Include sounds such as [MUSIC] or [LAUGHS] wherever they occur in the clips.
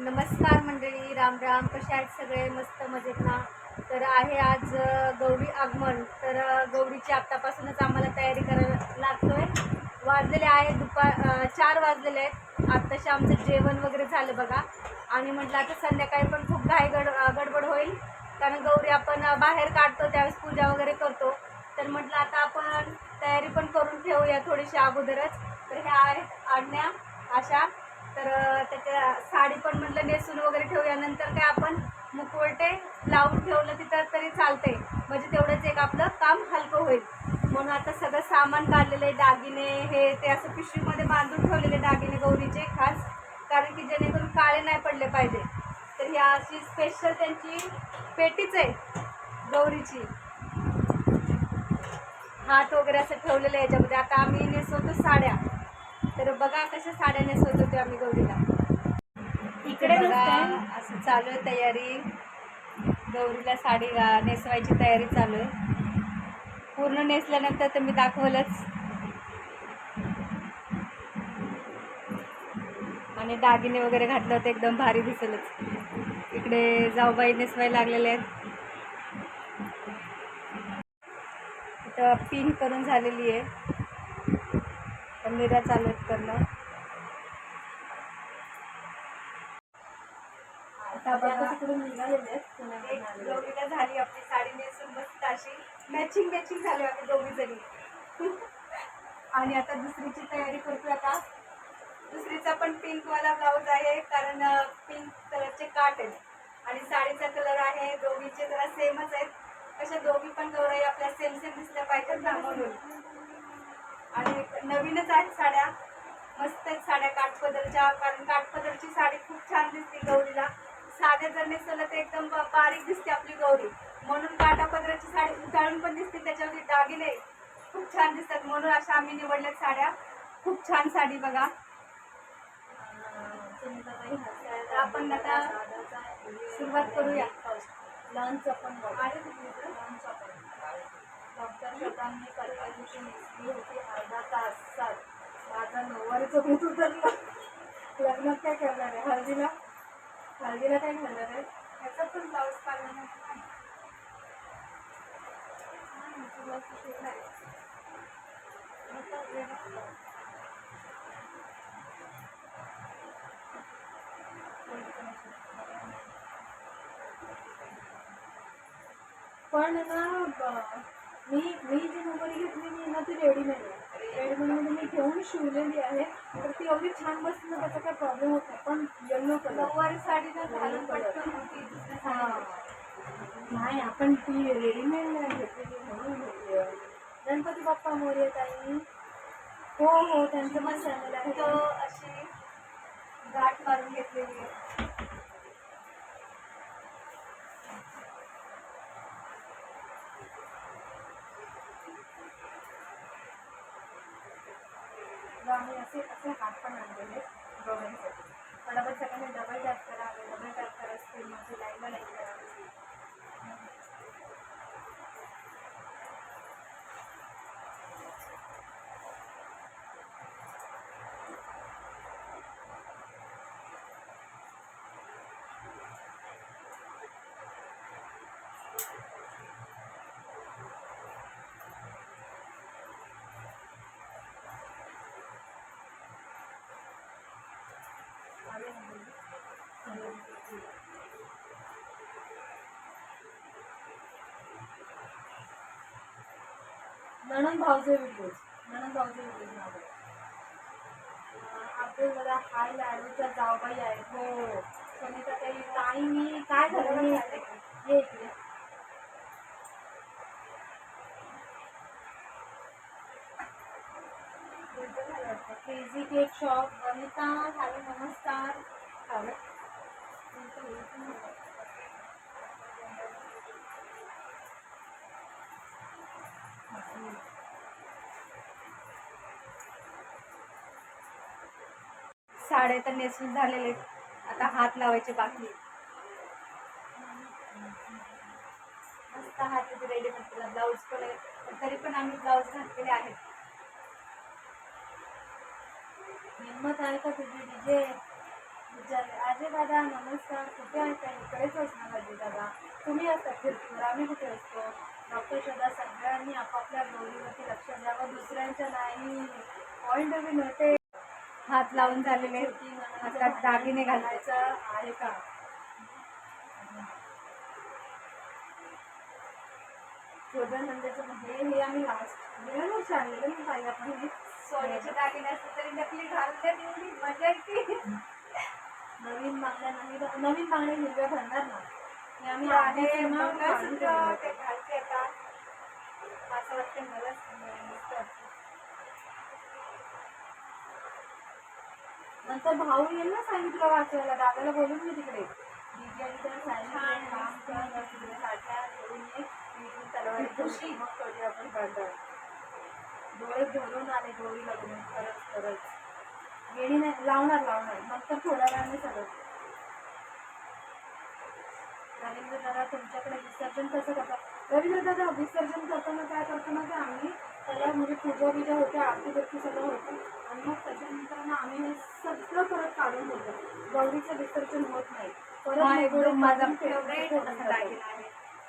नमस्कार मंडळी राम राम. कसे आहेत सगळे? मस्त मजेत ना? तर आहे आज गौरी आगमन. तर गौरीची आत्तापासूनच आम्हाला तयारी करायला लागतोय. वाजलेले आहे दुपार चार वाजलेले आहेत. आत्ताशी आमचं जेवण वगैरे झालं बघा. आणि म्हटलं आता संध्याकाळी पण खूप घाई गड गडबड होईल. कारण गौरी आपण बाहेर काढतो त्यावेळेस पूजा वगैरे करतो. तर म्हटलं आता आपण तयारी पण करून ठेवूया थोडीशी अगोदरच. तर ह्या आहेत आज्ञा अशा तर त्याच्या साडी पण म्हटलं नेसून वगैरे ठेवूया. नंतर काय आपण मुखवटे लावून ठेवलं तिथं तरी चालते म्हणजे तेवढंच एक आपलं काम हलकं होईल. म्हणून आता सगळं सामान काढलेलं आहे दागिने हे ते असं पिशवीमध्ये बांधून ठेवलेले दागिने गौरीचे खास. कारण की जेणेकरून काळे नाही पडले पाहिजे. तर ही अशी स्पेशल त्यांची पेटीच आहे गौरीची. हात वगैरे असं ठेवलेलं आहे याच्यामध्ये. आता आम्ही नेसवतो साड्या. तर बघा कशा साड्या नेसवत होतो आम्ही गौरीला. इकडे. असं चालू आहे तयारी. गौरीला साडी नेसवायची तयारी चालू आहे. पूर्ण नेसल्यानंतर तर मी दाखवलंच. आणि दागिने वगैरे घातलं होतं एकदम भारी दिसेलच. इकडे जाऊबाई नेसवायला लागलेले आहेत. इथं पिन करून झालेली आहे तर मिऱ्या चालू आहेत करणं आता आता बघा तिकडून निघालेले एक पुण्याकडून आलेले. गौरीला झाली आपली साडी नेसून मस्त अशी मॅचिंग मॅचिंग झाली आपली दोघी जणी आणि आता दुसरीची तयारी करतोय आता. दुसरीचा पण पिंक वाला ब्लाऊज आहे कारण पिंक कलरचे काट आहेत. आणि साडीचा कलर आहे दोघीचे जरा सेमच आहेत. कशा दोघी पण गौराई आपल्या सेम सेम दिसल्या पाहिजेत ना म्हणून. आणि नवीनच आहेत साड्या. मस्त आहेत साड्या काठपदरच्या कारण काठपदरची साडी खूप छान दिसते गौरीला. साध्या जर नेसवलं तर एकदम बारीक दिसते आपली गौरी. म्हणून काठापदराची साडी उताळून पण दिसते त्याच्यावरती दागिने खूप छान दिसतात. म्हणून अशा आम्ही निवडल्यात साड्या. खूप छान साडी बघा. आपण आता सुरुवात करूया. लॉनचं पण पण. डॉक्टर परवा दिवशी नेसली होती अर्धा तासात माझा नऊवारीचं भूत उतरलं लग्नात काय करणार आहे हळदीला हळदीला काय घालणार आहे ह्याचा पण ब्लाऊज काढणार नाही. पण ना मी मी जी नऊवारी घेतलेली ना ती रेडीमेड आहे. रेडीमेडमध्ये मी घेऊन शिवलेली आहे. तर ती एवढी छान बसते ना त्याचा काही प्रॉब्लेम होत नाही. पण येल्लो कलर साडी ना घालून पटकन होती. हा. नाही आपण ती रेडीमेड नाही घेतलेली म्हणून घेतली. गणपती बाप्पा मोर्य ताई. हो हो त्यांचं पण चॅनल आहे. तो अशी गाठ मारून घेतलेली आहे व आम्ही असे असे हात पण आणलेले दोघांसाठी फटाफट सगळ्यांनी डबल टॅप करा डबल टॅप करा स्क्रीनमध्ये लाईनला लाईक करा. नणन भाऊचे व्हिडिओज नणन भाऊचे व्हिडिओज नाव आहे. अं, अब्दुल हाय लाडूचा जावबाई आहे हो सुनीता ताई ताई मी काय झालं मी ये इकडे. Crazy cake shop Vanita hello नमस्कार. हॅलो साड्या तर नेसून झालेले आता हात लावायचे बाकी मस्त हात रेडी म्हटलं ब्लाऊज पण आहे तरी पण आम्ही ब्लाऊज घातलेले आहेत. हिंमत आहे का तुझी डीजे विचारले अजय दादा नमस्कार. कुठे आहे? इकडेच असणार अजय दादा. तुम्ही असता फिरतीवर. आम्ही कुठे असतो? डॉक्टर शोधा सगळ्यांनी आपापल्या गौरीवरती लक्ष द्यावं. दुसऱ्यांच्या नाही. पॉईंट बी नव्हते. हात लावून झालेले हातात दागिने घालायचं आहे का? छोट्या म्हणजे हे आम्ही लास्ट गेल्या वर्षी आणलेलं मी पाहिलं पण हे सोन्याचे दागिने असते तरी नकली घालते एवढी मजा येते. नवीन बांगड्या नाही नवीन बांगड्या हिरव्या भरणार ना. आहे. ते घालते आता. असं वाटतं वाटतं. नंतर भाऊ येईल ना सांगितलं वाचायला. दादाला बोलून मी तिकडे. [LAUGHS] डोळे भरून आले गौरी लग्न खरंच खरंच. गेली नाही. लावणार लावणार. नंतर थोड्या वेळाने सगळं. रवींद्र दादा तुमच्याकडे विसर्जन कसं करतात? रवींद्र दादा विसर्जन करताना काय करतो ना ते आम्ही त्याला म्हणजे पूजा बिजा होते आरती बिरती सगळं होतं. आणि मग त्याच्यानंतर ना आम्ही हे सगळं परत काढून ठेवतो गौरीचं विसर्जन होत नाही. परत माझा फेवरेट आहे.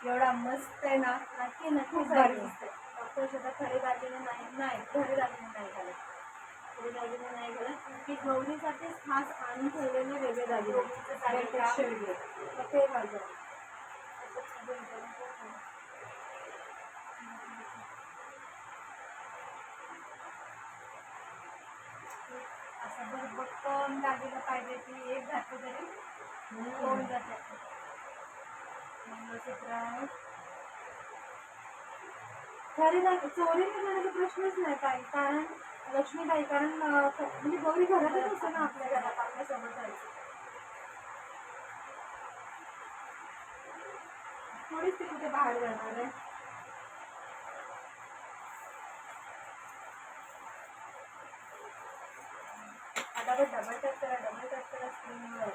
एवढा मस्त आहे ना? नक्की नक्की भारी. डॉक्टर सुद्धा खरे दागिने नाही नाही खरे दागिने नाही घालत खरे दागिने नाही घालत की गौरीसाठीच खास आणून ठेवलेले वेगळे दागिने. वेगळे का? ते घालतो असं भरभक्कम दागिना पाहिजे एक तरी मंगळसूत्र प्रश्नच नाही काही कारण लक्ष्मीबाई कारण म्हणजे गौरी घरातच असते ना आपल्या घरात आपल्यासोबत थोडीच ती कुठे बाहेर जाणार आहे? आता बघ डबल टच करा डबल टच करा स्क्रीनवर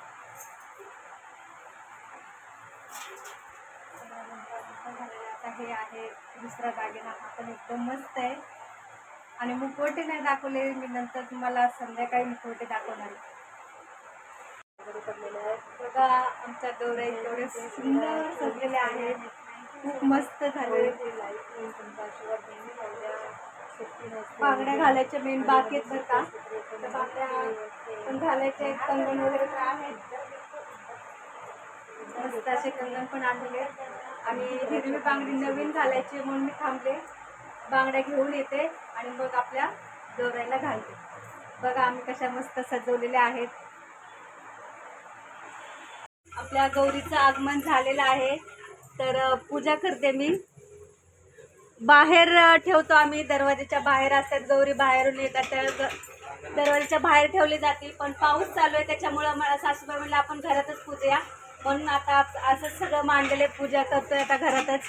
आता हे आहे दुसरा दागिना. हा पण एकदम मस्त आहे. आणि मुखवटे नाही दाखवले मी नंतर तुम्हाला संध्याकाळी मुखवटे दाखवणार पडलेले आहेत. बघा आमच्या गौराई एवढे सुंदर सजलेले आहेत. खूप मस्त झाले. बांगड्या घालायच्या मेन बाकी आहेत बरं का. बांगड्या पण घालायच्या आहेत. कंगण वगैरे तर आहेत. मस्त असे कंगण पण आणले आणि हिरवी बांगडी नवीन घालायची म्हणून मी थांबले. बांगड्या घेऊन येते आणि मग आपल्या दोऱ्याला घालते. बघा आम्ही कशा मस्त सजवलेल्या आहेत. आपल्या गौरीचं आगमन झालेलं आहे. तर पूजा करते मी. बाहेर ठेवतो आम्ही. दरवाजाच्या बाहेर असतात. गौरी बाहेरून येतात. त्या ग- दरवाजाच्या बाहेर ठेवली जातील. पण पाऊस चालू आहे. त्याच्यामुळं मला सासूबाई म्हणलं आपण घरातच पूजूया म्हणून आता असंच सगळं मांडले पूजा करतोय आता घरातच.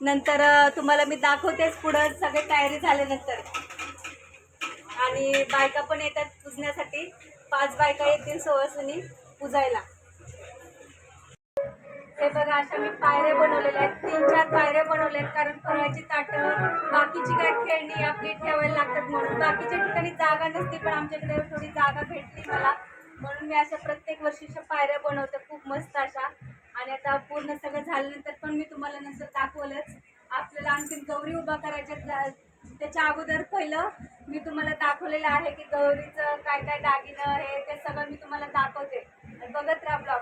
नंतर तुम्हाला मी दाखवतेच पुढं. सगळे तयारी झाल्यानंतर. आणि बायका पण येतात पूजण्यासाठी. पाच बायका येतील सोळसुनी पूजायला. हे बघा अशा मी पायऱ्या बनवलेल्या आहेत. तीन चार पायऱ्या बनवल्या आहेत. कारण फराळाची ताटं बाकीची काय खेळणी आपली ठेवायला लागतात म्हणून. बाकीच्या ठिकाणी जागा नसते पण आमच्याकडे थोडी जागा भेटली मला. म्हणून मी अशा प्रत्येक वर्षीच्या पायऱ्या बनवते. खूप मस्त अशा. आणि आता पूर्ण सगळं झाल्यानंतर पण मी तुम्हाला नंतर दाखवलंच. आपल्याला आणखीन गौरी उभा करायच्या त्याच्या अगोदर पहिलं मी तुम्हाला दाखवलेलं आहे की गौरीचं काय काय दागिनं हे ते सगळं मी तुम्हाला दाखवते. बघत राहा ब्लॉग.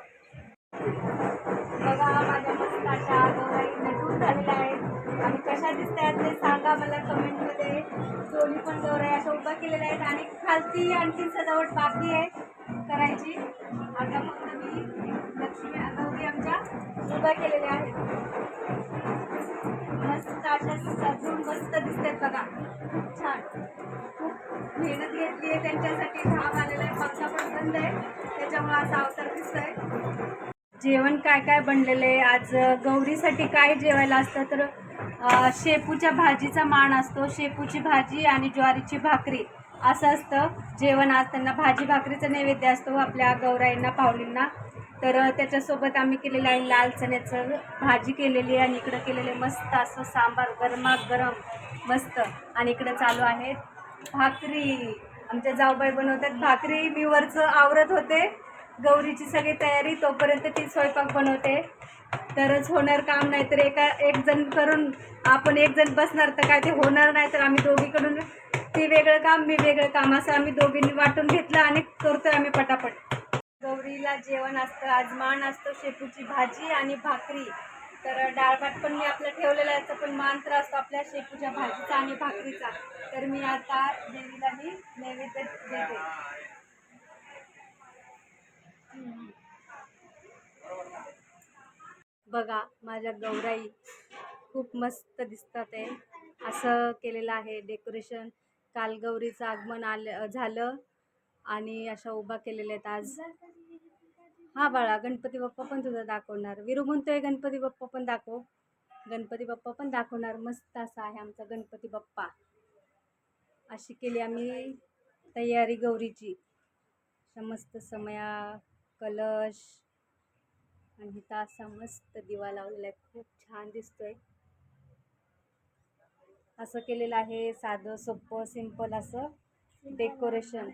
बघा माझ्या मस्त अशा गौराई नटून झालेल्या आहेत. आणि कशा दिसत आहेत ते सांगा मला कमेंटमध्ये. दोन्ही पण गौराई अशा उभ्या केलेल्या आहेत आणि खालती आणखी सजावट बाकी आहे करायची. आता फक्त मी लक्ष्मी गौरी आमच्या उभ्या केलेल्या आहेत. मस्त अशा सजून मस्त दिसतात बघा. खूप छान. खूप मेहनत घेतली आहे त्यांच्यासाठी. घाम आलेला आहे. पंखा पण बंद आहे. त्याच्यामुळे असा अवतार दिसतोय. जेवण काय काय बनलेलं आहे? आज गौरीसाठी काय जेवायला असतं? तर शेपूच्या भाजीचा मान असतो. शेपूची भाजी आणि ज्वारीची भाकरी असं असतं. जेवण आज त्यांना भाजी भाकरीचा नैवेद्य असतो आपल्या गौराईंना पाहुलींना तर त्याच्यासोबत आम्ही केलेलं आहे लाल चण्याचं भाजी केलेली आहे आणि इकडं केलेले मस्त असं सांबार गरमागरम मस्त. आणि इकडं चालू आहे भाकरी. आमच्या जाऊबाई बनवतात भाकरी. मी वरचं आवरत होते. गौरीची सगळी तयारी तोपर्यंत ती स्वयंपाक बनवते. तरच होणार काम नाही तर एका एक जण करून आपण एक जण बसणार तर काय ते होणार नाही तर आम्ही दोघीकडून ती वेगळं काम मी वेगळं काम असं आम्ही दोघींनी वाटून घेतलं आणि करतोय आम्ही पटापट. गौरीला जेवण असतं आजमान असतं शेपूची भाजी आणि भाकरी. तर डाळभात पण मी आपलं ठेवलेलं आहे पण मान तर असतो आपल्या शेपूच्या भाजीचा आणि भाकरीचा. तर मी आता देवीला मी नैवेद्य देते. बघा माझ्या गौराई खूप मस्त दिसतात आहे असं केलेलं आहे डेकोरेशन. काल गौरीचं आगमन आलं झालं आणि अशा उभा केलेल्या आहेत आज. हा बाळा गणपती बाप्पा पण तुझा दाखवणार. विरू म्हणतोय गणपती बाप्पा पण दाखव. गणपती बाप्पा पण दाखवणार. मस्त असा आहे आमचा गणपती बाप्पा. अशी केली आम्ही तयारी गौरीची. अशा मस्त समया कलश. आणि इथं असा मस्त दिवा लावलेला आहे. खूप छान दिसतोय. असं केलेलं आहे साधं सोपं सिंपल असं डेकोरेशन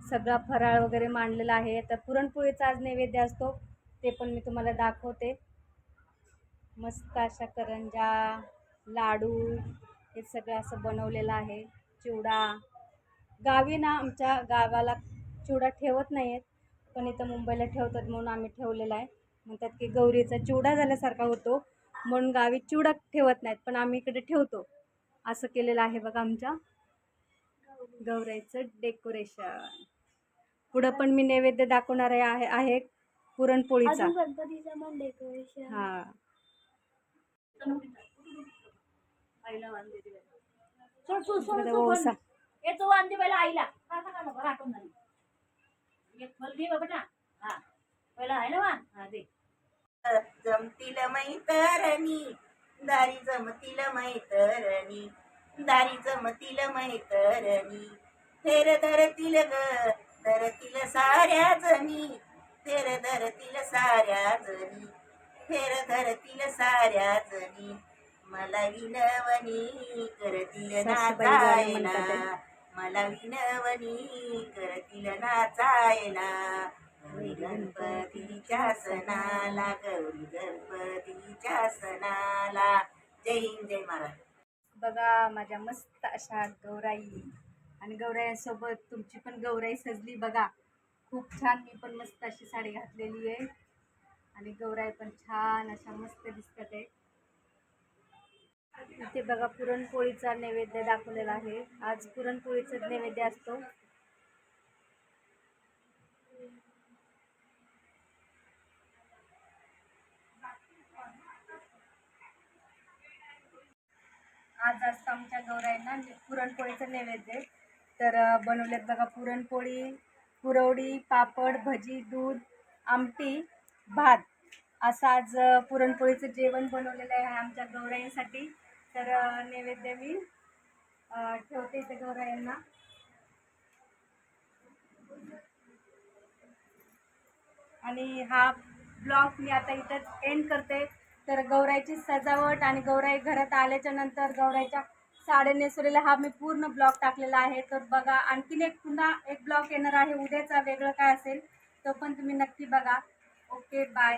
सगळा फराळ वगैरे मांडलेला आहे. तर पुरणपोळीचा आज नैवेद्य असतो. ते पण मी तुम्हाला दाखवते. मस्त अशा करंजा लाडू हे सगळं असं बनवलेलं आहे. चिवडा. गावी ना आमच्या गावाला चिवडा ठेवत नाही आहेत पण इथं मुंबईला ठेवतात म्हणून आम्ही ठेवलेला आहे. म्हणतात की गौरीचा चिवडा झाल्यासारखा होतो. म्हणून गावी चिवडा ठेवत नाहीत पण आम्ही इकडे ठेवतो. असं केलेलं आहे बघा आमच्या गौराईचं डेकोरेशन पुढं पण मी नैवेद्य दाखवणार आहे आहे पुरणपोळीचा. गणपतीचं पण डेकोरेशन हा. आईला का का नको राखून नाही एक फल दे बाबा हा. पहिला आहे ना वा हा दे. जमतील मैतरणी. दारी जमतील मैतरणी. दारी जमतील मैतरणी. फेर धरतील ग धरतील साऱ्या जणी फेर धरतील साऱ्या जणी फेर धरतील साऱ्या जणी मला विनवणी करतील म्हणतात मला विनवणी करतील नाचायला गौरी गणपतीच्या सणाला गौरी गणपतीच्या सणाला. जय हिंद जय महाराज बघा माझ्या मस्त अशा गौराई आणि गौराईसोबत तुमची पण गौराई सजली बघा. खूप छान मी पण मस्त अशी साडी घातलेली आहे. आणि गौराई पण छान अशा मस्त दिसतात आहे. इथे बघा पुरणपोळीचा नैवेद्य दाखवलेला आहे. आज पुरणपोळीचा नैवेद्य असतो. आज असतं आमच्या गौराईंना पुरणपोळीचं नैवेद्य. तर बनवलेत बघा पुरणपोळी पुरवडी पापड भजी दूध आमटी भात. असं आज पुरणपोळीचं जेवण बनवलेलं आहे आमच्या गौराईंसाठी. तर नैवेद्य मी ठेवते इथे गौराईंना आणि हा ब्लॉग मी आता इथंच एंड करते. तर गौराईची सजावट आणि गौराई घरात आल्याच्यानंतर गौराईच्या साडे नेसवलेला हा मी पूर्ण ब्लॉग टाकलेला आहे. तर बघा आणखीन एक पुन्हा एक ब्लॉग येणार आहे. उद्याचा वेगळं काय असेल तो पण तुम्ही नक्की बघा. Okay bye